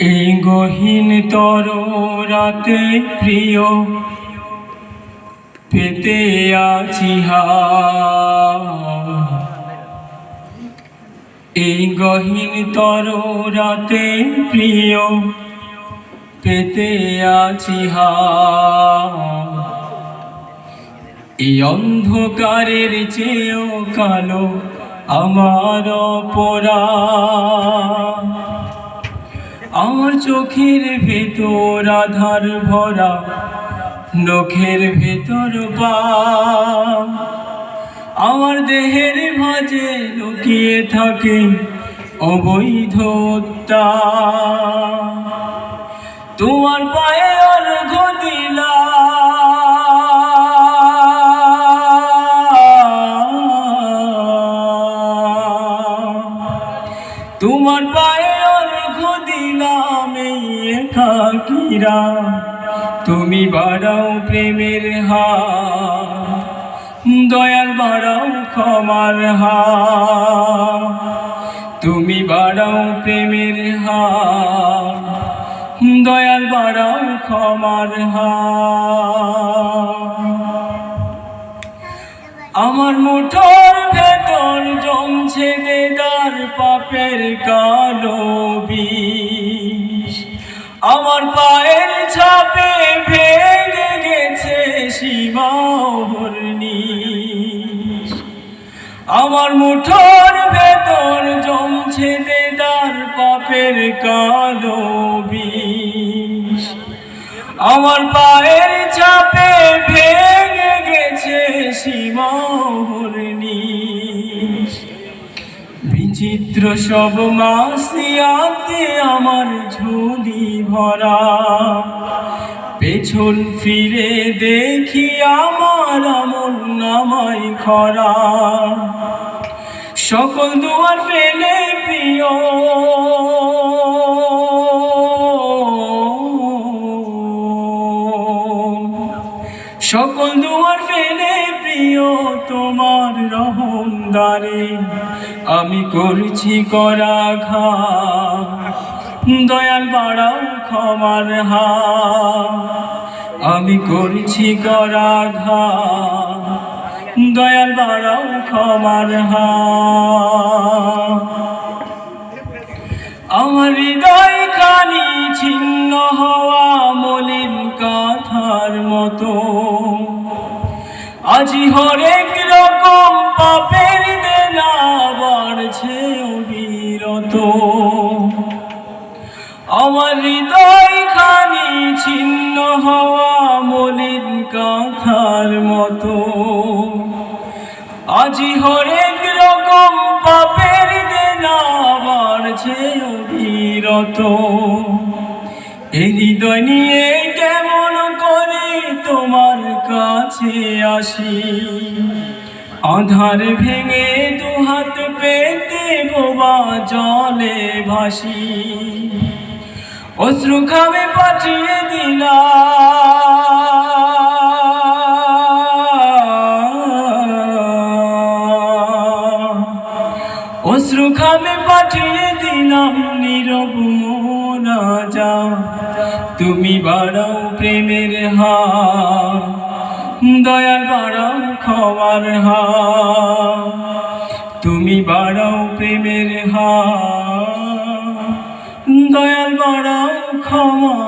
এই গহীন তর রাতে প্রিয়, পেতে আছি। এই গহীন তর রাতে প্রিয়, পেতে আছি। এই অন্ধকারের চেয়েও কালো আমার পরা আমার চোখের ভেতর আধার ভরা, নখের ভেতর পা। আমার দেহের ভাজে লুকিয়ে থাকে অবৈধতা তোমার পায়ে দিলাম। তোমার পায়ে একাকিরা তুমি বাড়াও প্রেমের হা দয়াল বাড়াও ক্ষমার হা তুমি বাড়াও প্রেমের হা দয়াল বাড়াও ক্ষমার হা আমার মুঠোর ভেতর জমছে দেদার পাপের কালো বিষ আমার পায়ের ছাপে ভেঙে গেছে সীমাহরণী আমার মুঠোর ভেতর জমছে দেদার পাপের কালো বিষ। আমার পায়ের চাপে ভেঙে গেছে সীমাহরণী বিচিত্র সব মাসিয়াতে আমার ঝুলি ভরা। পেছন ফিরে দেখি আমার আমল নামাই খরা। সকল দুয়ার ফেলে প্রিয়। সকল দুয়ার ফেলে প্রিয় তোমার রহম দ্বারে। আমি করছি করা ঘা, দয়াল বাড়াও ক্ষমার হা আমি করছি করা ঘা, দয়াল বাড়াও ক্ষমার হা আমার হৃদয় খানি ছিন্ন হওয়া মলিন কাঁথার মতো। আজি হরেক রকম পাপের দেনা বাড়ছে অবিরত। আমার হৃদয় খানি ছিন্ন হওয়া মলিন কাঁথার মতো। আজি হরেক রকম পাপের দেনা বাড়ছে অবিরত। এই হৃদয় নিয়ে কেমন করে তোমার কাছে আসি। আধার ভেঙে দু হাত পেতে বোবা জলে ভাসি। অশ্রু খাবে পাঠিয়ে দিলাম। অশ্রু খাবে পাঠিয়ে দিলাম নীরব মোনা যা তুমি বাড়াও প্রেমের হা দয়াল বাড়াও ক্ষমার হা তুমি বাড়াও প্রেমের হা দয়াল বাড়াও হা